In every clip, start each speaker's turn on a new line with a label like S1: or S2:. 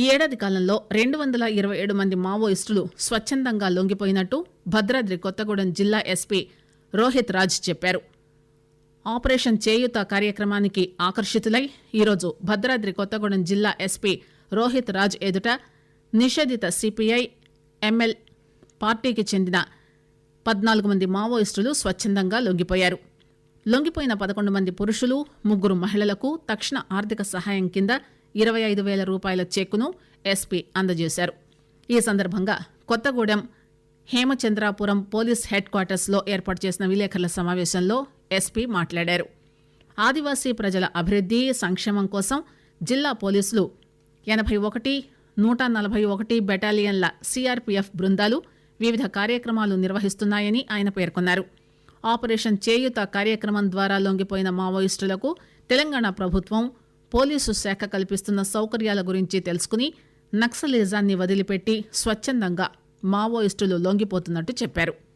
S1: ఈ ఏడాది కాలంలో రెండు వందల ఇరవై ఏడు మంది మావోయిస్టులు స్వచ్ఛందంగా లొంగిపోయినట్టు భద్రాద్రి కొత్తగూడెం జిల్లా ఎస్పీ రోహిత్ రాజ్ చెప్పారు. ఆపరేషన్ చేయుత కార్యక్రమానికి ఆకర్షితులై ఈరోజు భద్రాద్రి కొత్తగూడెం జిల్లా ఎస్పీ రోహిత్ రాజ్ ఎదుట నిషేధిత సిపిఐ ఎంఎల్ పార్టీకి చెందిన పద్నాలుగు మంది మావోయిస్టులు స్వచ్ఛందంగా లొంగిపోయారు. లొంగిపోయిన పదకొండు మంది పురుషులు ముగ్గురు మహిళలకు తక్షణ ఆర్థిక సహాయం కింద ఇరవై ఐదు వేల రూపాయల చెక్కును ఎస్పీ అందజేశారు. ఈ సందర్భంగా కొత్తగూడెం హేమచంద్రాపురం పోలీస్ హెడ్ క్వార్టర్స్లో ఏర్పాటు చేసిన విలేకరుల సమావేశంలో ఎస్పీ మాట్లాడారు. ఆదివాసీ ప్రజల అభివృద్ది సంక్షేమం కోసం జిల్లా పోలీసులు ఎనభై ఒకటి నూట నలభై ఒకటి బెటాలియన్ల సిఆర్పీఎఫ్ బృందాలు వివిధ కార్యక్రమాలు నిర్వహిస్తున్నాయని ఆయన పేర్కొన్నారు. ఆపరేషన్ చేయుత కార్యక్రమం ద్వారా లొంగిపోయిన మావోయిస్టులకు తెలంగాణ ప్రభుత్వం పోలీసు శాఖ కల్పిస్తున్న సౌకర్యాల గురించి తెలుసుకుని నక్సలిజాన్ని వదిలిపెట్టి స్వచ్ఛందంగా మావోయిస్టులు లొంగిపోతున్నట్టు చెప్పారు.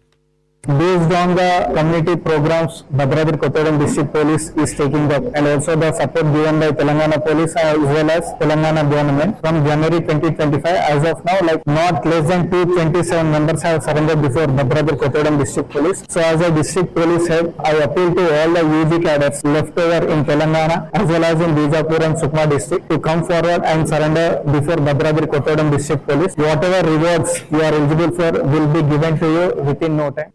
S2: Based on the community programs Bhadradri Kottayam District Police is taking up and also the support given by Telangana Police as well as Telangana government from January 2025 as of now like not less than 227 members have surrendered before Bhadradri Kottayam District Police. So as a district police head I appeal to all the UG cadets left over in Telangana as well as in Bijapur and Sukma district to come forward and surrender before Bhadradri Kottayam District Police. Whatever rewards you are eligible for will be given to you within no time.